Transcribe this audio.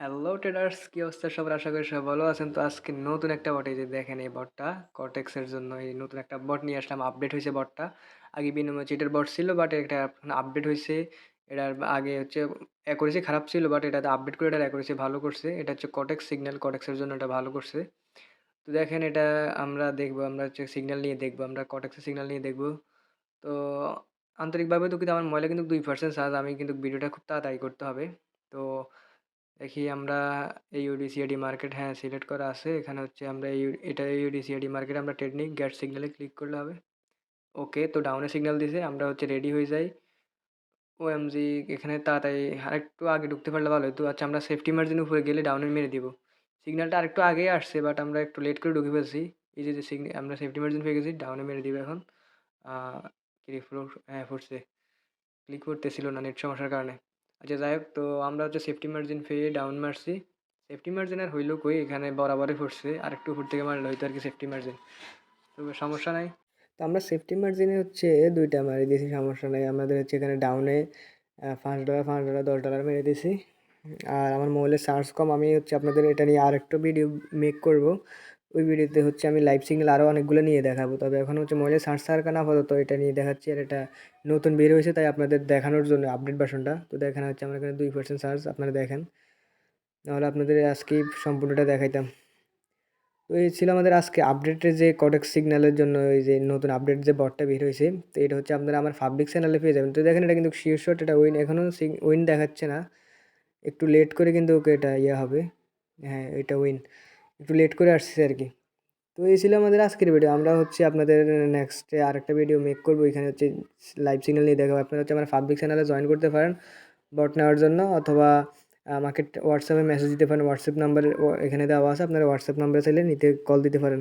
Hello traders কী অবস্থা? সবার আশা করি সবাই ভালো আছেন। তো আজকে নতুন একটা বট এই যে দেখেন এই বটটা কটেক্সের জন্য এই নতুন একটা বট নিয়ে আসলাম। আপডেট হয়েছে বটটা আগে বিনিময় চিটের বট ছিল বাট এটা আপডেট হয়েছে। এটার আগে হচ্ছে অ্যাকুরেসি খারাপ ছিল বাট এটাতে আপডেট করে এটা এটার অ্যাকুরেসি ভালো করছে। এটা হচ্ছে কটেক্স সিগন্যাল কটেক্সের জন্য এটা ভালো করছে। তো দেখেন এটা আমরা দেখব, আমরা হচ্ছে সিগন্যাল নিয়ে দেখব, আমরা কটেক্সের সিগন্যাল নিয়ে দেখব। তো আন্তরিকভাবে তো কিন্তু আমার মোবাইলে কিন্তু দুই পার্সেন্ট চার্জ আমি কিন্তু ভিডিওটা খুব তাড়াতাড়ি করতে হবে। তো দেখি আমরা এই ইউডিসিআইডি মার্কেট হ্যাঁ সিলেক্ট করা আছে। এখানে হচ্ছে আমরা এই এটা ইউডিসিআইডি মার্কেট আমরা টেকনিক গ্যাট সিগনালে ক্লিক করলে হবে। ওকে তো ডাউনে সিগন্যাল দিছে, আমরা হচ্ছে রেডি হয়ে যাই। ও এমজি এখানে তাড়াতাড়ি আরেকটু আগে ঢুকতে পারলে ভালো হতো আচ্ছা আমরা সেফটি মার্জিন উপরে গেলে ডাউনে মেরে দিব। সিগন্যালটা আরেকটু আগে আসছে বাট আমরা একটু লেট করে ঢুকে ফেলছি। এই যে সিগন্যাল আমরা সেফটি মার্জিন পেয়ে গেছি ডাউনে মেরে দিব এখন। কি হ্যাঁ ফুটছে। ক্লিক করতেছিল না নেট সমস্যার কারণে। আচ্ছা যাই হোক, তো আমরা হচ্ছে সেফটি মার্জিন পেয়ে ডাউন মারছি। সেফটি মার্জিন আর হইলেও কই? এখানে বরাবরই ফুটছে আর একটু উপর থেকে মারলে হয়তো আর কি সেফটি মার্জিন তো সমস্যা নাই। তো আমরা সেফটি মার্জিনে হচ্ছে দুইটা মারি দিয়েছি, সমস্যা নাই। আমাদের হচ্ছে এখানে ডাউনে পাঁচ ডলার পাঁচ ডলার দশ ডলার মেরে দিয়েছি। আর আমার মোবাইলের চার্জ কম। আমি হচ্ছে আপনাদের এটা নিয়ে আর একটু ভিডিও মেক করব। ওই ভিডিওতে হচ্ছে আমি লাইভ সিগন্যাল আরও অনেকগুলো নিয়ে দেখাবো। তবে এখন হচ্ছে মোবাইলে সার্চ সার কেন আপাতত এটা নিয়ে দেখাচ্ছি আর এটা নতুন বের হয়েছে, তাই আপনাদের দেখানোর জন্য আপডেট ভার্সনটা তো দেখানো হচ্ছে আমার এখানে দুই পার্সেন্ট চার্জ আপনারা দেখেন। নাহলে আপনাদের আজকে সম্পূর্ণটা দেখাইতাম। তো এই ছিল আমাদের আজকে আপডেটের যে কটেক্স সিগন্যালের জন্য ওই যে নতুন আপডেট যে বটটা বের হয়েছে, তো এটা হচ্ছে আপনারা আমার পাবলিক চ্যানেলে পেয়ে যাবেন। তো দেখেন এটা কিন্তু শট এটা উইন এখনও উইন দেখাচ্ছে না। একটু লেট করে কিন্তু ওকে এটা ইয়ে হবে। হ্যাঁ এটা উইন একটু লেট করে আসছি আর কি। তো এই ছিল আমাদের আজকের ভিডিও আমরা হচ্ছে আপনাদের নেক্সটে আরেকটা ভিডিও মেক করব। এখানে হচ্ছে লাইভ সিগন্যাল নিয়ে দেখাবো। আপনারা হচ্ছে আমার পাবলিক চ্যানেলে জয়েন করতে পারেন বট নেওয়ার জন্য, অথবা আমাকে হোয়াটসঅ্যাপে মেসেজ দিতে পারেন। হোয়াটসঅ্যাপ নাম্বার এখানে দেওয়া আছে। আপনারা হোয়াটসঅ্যাপ নাম্বারে চাইলে নিতে কল দিতে পারেন।